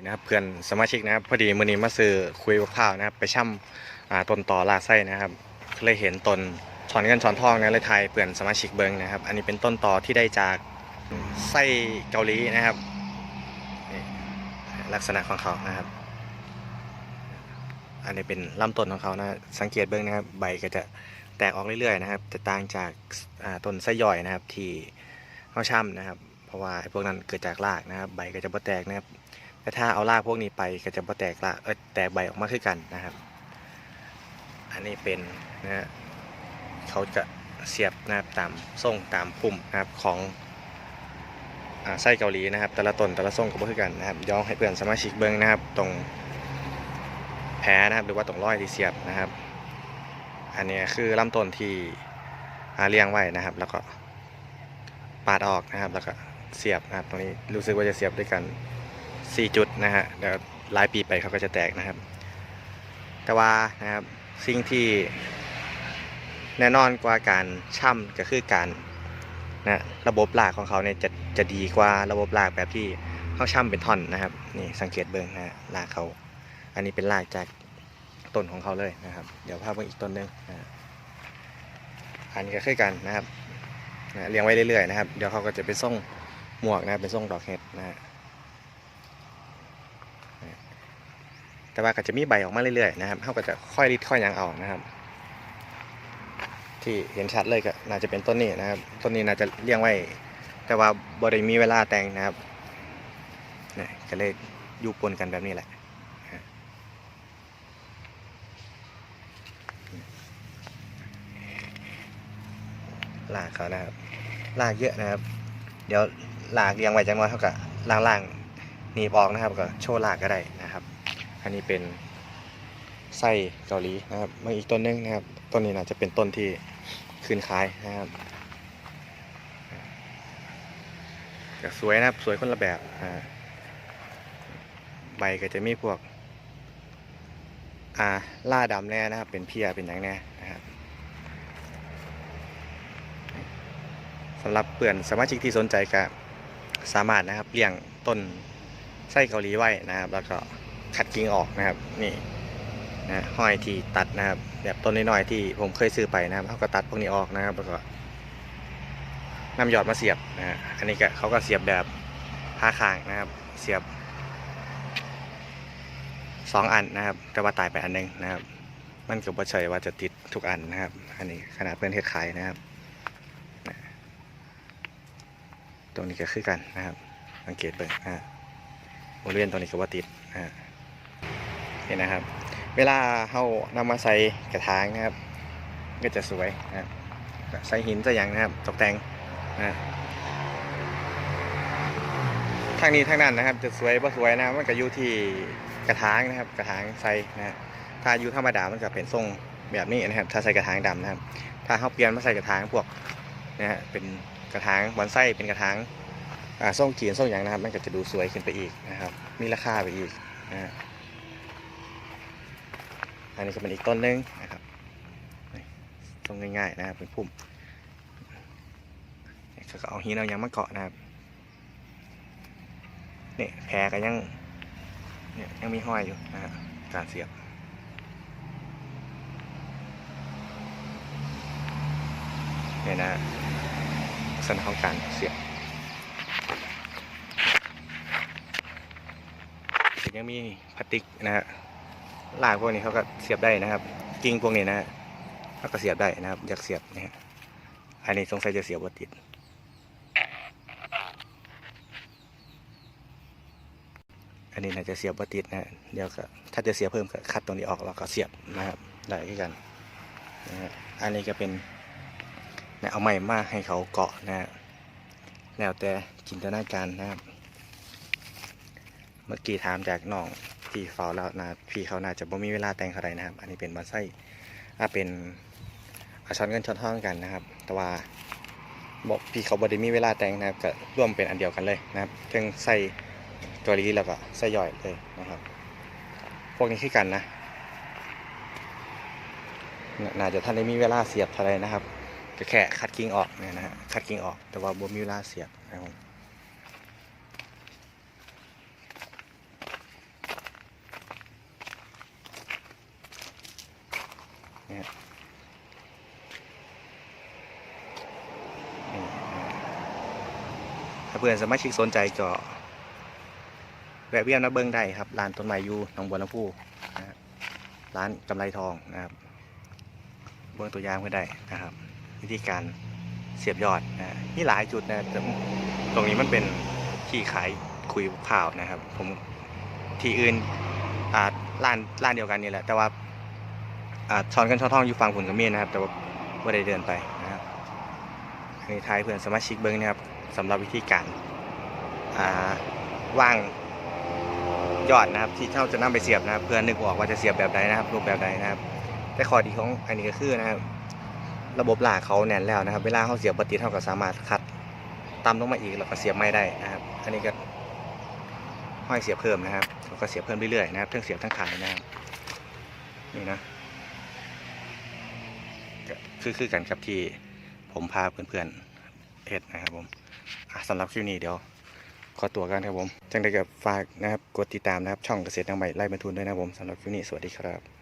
นี่นะครับเพื่อนสมาชิกนะครับพอดีมือนี้มาซื้อคุยกับข้าวนะครับ ไปช่ำต้นต่อลาไส้นะครับเลยเห็นต้นช้อนเงินช้อนทองนะเลยทายเพื่อนสมาชิกเบิงนะครับ อันนี้เป็นต้นต่อที่ได้จากไส้เกาหลีนะครับลักษณะของเขานะครับ อันนี้เป็นลำต้นของเขานะสังเกตเบิ้งนะครับ ใบก็จะแตกออกเรื่อยๆนะครับ จะต่างจากาต้นไส้ย่อยนะครับที่เขาช่ำนะครับ เพราะว่าพวกนั้นเกิดจากรากนะครับ ใบก็จะบ่แตกนะครับ แต่ถ้าเอารากพวกนี้ไปก็จะบ่แตกรากเออแตกใบออกมาคือกันนะครับ อันนี้เป็นนะเขาจะเสียบนะครับตามทรงตามพุ่มนะครับของอไส้เกาหลีนะครับ แต่ละต้นแต่ละทรงก็บ่คือกันนะครับย้อนให้เพื่อนสมาชิกเบิ้งนะครับ ตรงแพ้นะครับ หรือว่าตรงร้อยที่เสียบนะครับ อันนี้คือลำต้นที่เลี้ยงไว้นะครับ แล้วก็ปาดออกนะครับ แล้วก็เสียบนะครับ ตรงนี้รู้สึกว่าจะเสียบด้วยกัน 4จุดนะฮะเดี๋ยวหลายปีไปเขาก็จะแตกนะครับ แต่ว่านะครับสิ่งที่แน่นอนกว่าการช่ำก็คือการนะระบบรากของเขาเนี่ยจะจะดีกว่าระบบรากแบบที่เขาช่ำเป็นท่อนนะครับนี่สังเกตเบิ้งนะฮะรากเขา อันนี้เป็นรากจากต้นของเขาเลยนะครับ เดี๋ยวภาพเบิ่งอีกต้นหนึงนะอันนี้ก็คือกันนะครับนะเลี้ยงไว้เรื่อยๆนะครับ เดี๋ยวเขาก็จะเป็นส่งหมวกนะเป็นส่งดอกเห็ดนะฮะ แต่ว่าก็จะมีใบออกมาเรื่อยๆนะครับเขาก็จะค่อยริดค่อยยังเอานะครับ ที่เห็นชัดเลยก็น่าจะเป็นต้นนี้นะครับ ต้นนี้น่าจะเลี้ยงไว้ แต่ว่าบริมีเวลาแต่งนะครับนี่ก็เลยอยู่ปนกันแบบนี้แหละลากเขานะครับ ลากเยอะนะครับ เดี๋ยวลากเรียงไว้จังว่าเท่ากับล่างๆหนีบออกนะครับ ก็โชว์ลากก็ได้นะครับ อันนี้เป็นไส้เกาหลีนะครับมาอีกต้นหนึงนะครับ ต้นนี้น่าจะเป็นต้นที่ขึ้นขายนะครับสวยนะครับ สวยคนละแบบอ่าใบก็จะมีพวกอ่าล่าดำแน่นะครับ เป็นเพียเป็นอย่างแน่นะครับสำหรับเพื่อนสมาชิกที่สนใจก็สามารถนะครับเลี้ยงต้นไส้เกาหลีไว้นะครับ แล้วก็ ขัดกิ่งออกนะครับนี่นะห้อยที่ตัดนะครับ แบบต้นน้อยๆที่ผมเคยซื้อไปนะครับเขาก็ตัดพวกนี้ออกนะครับแล้วก็นำหยอดมาเสียบนะฮะอันนี้ก็เขาก็เสียบแบบผ้าคางนะครับ เสียบสองอันนะครับแต่ว่าตายไปอันนึงนะครับ มันก็บ่ใช่ว่าจะติดทุกอันนะครับ อันนี้ขนาดเพื่อนเฮ็ดขายนะครับ ตรงนี้ก็คือกันนะครับ สังเกตเบิ่งนะฮะบริเวณตรงนี้ก็ว่าติดอ่า นี่นะครับ เวลาเรานำมาใส่กระถางนะครับ ก็จะสวยนะใส่หินใส่หยังนะครับ ตกแต่งนะทางนี้ทางนั้นนะครับ จะสวยบ่สวยนะมันก็อยู่ที่กระถางนะครับ กระถางใส่นะถ้าอยู่ธรรมดามันก็เป็นทรงแบบนี้นะครับ ถ้าใส่กระถางดำนะครับ ถ้าเขาเปลี่ยนมาใส่กระถางพวกนะฮะเป็นกระถางบอนไส้เป็นกระถางอ่าส่งจีนส่งอย่างนะครับ มันก็จะดูสวยขึ้นไปอีกนะครับ มีราคาไปอีกนะฮะ อันนี้ก็เป็นอีกต้นหนึงนะครับนี่ส่งง่ายๆนะครับเป็นพุ่มเขาก็เอาหินเอายังมาเกาะนะครับเนี่ยแพรก็ยังเนี่ยยังมีห้อยอยู่นะฮะการเสียบเนี่ยนะฮะลักษณะของการเสียบยังมีพลาสติกนะฮะ ลากพวกนี้เขาก็เสียบได้นะครับ กิ่งพวกนี้นะเขาก็เสียบได้นะครับอยากเสียบนะฮะอันนี้สงสัยจะเสียบว่าติดอันนี้น่าจะเสียบว่าติดนะฮะเดี๋ยวก็ถ้าจะเสียบเพิ่มก็คัดตรงนี้ออกแล้วก็เสียบนะครับได้ด้วยกันนะฮะอันนี้ก็เป็นเนี่ยเอาไม้มาให้เขาเกาะนะฮะแล้วแต่จินตนาการนะครับ เมื่อกี้ถามจากน้อง พี่เฝ้าแล้วนะพี่เขาน่าจะบ่มีเวลาแต่งเท่าไรนะครับ อันนี้เป็นบอนไส้อ่าเป็นอช้อนเงินช้อนทองกันนะครับ แต่ว่าบอกพี่เขาบ่ได้มีเวลาแต่งนะครับก็ร่วมเป็นอันเดียวกันเลยนะครับเพิ่งใส่เกาหลีแล้วก็ใส่ย่อยเลยนะครับ พวกนี้คือกันนะน่าน่าจะท่านได้มีเวลาเสียบเท่าไรนะครับก็แค่คัดกิ่งออกเนี่ยนะฮะคัดกิ่งออกแต่ว่าบ่มีเวลาเสียบนะครับ นะฮะนี่นะถ้าเพื่อนสมาชิกสนใจก็แวะเวียนมาเบิ้งได้ครับร้านต้นไม้อยูหนองบัวลำพูนะร้านกำไรทองนะครับ เบิ้งตัวอย่างก็ได้นะครับ วิธีการเสียบยอดนะฮะมีหลายจุดนะตรงนี้มันเป็นที่ขายคุยข่าวนะครับ ผมที่อื่นอ่าร้านร้านเดียวกันนี่แหละ แต่ว่า ช้อนกันช้อนทองอยู่ฝั่งผุนกระเมียนนะครับ แต่ว่าไม่ได้เดินไปนะครับนี่ทายเพื่อนสมาชิกเบิ้งนะครับสำหรับวิธีการอ่าว่างยอดนะครับ ที่เขาจะนำไปเสียบนะครับ เพื่อนนึกออกว่าจะเสียบแบบใดนะครับ รูปแบบใดนะครับ แต่ข้อดีของอันนี้ก็คือนะครับ ระบบหลากเขาแน่นแล้วนะครับ เวลาเขาเสียบปฏิเท่ากับสามารถคัดต่ำลงมาอีกแล้วก็เสียบไม่ได้นะครับ อันนี้ก็ห้อยเสียบเพิ่มนะครับแล้วก็เสียบเพิ่มเรื่อยๆนะครับทั้งเสียบทั้งขายนะครับนี่นะ คือคือกันครับที่ผมพาเพื่อนๆเอ็ดนะครับผมอะสำหรับคลิปนี้เดี๋ยวขอตัวกันครับผม จังได้กับฝากนะครับ กดติดตามนะครับ ช่องเกษตรทางใหม่ไล่บรรทุนด้วยนะครับผมสำหรับคลิปนี้สวัสดีครับ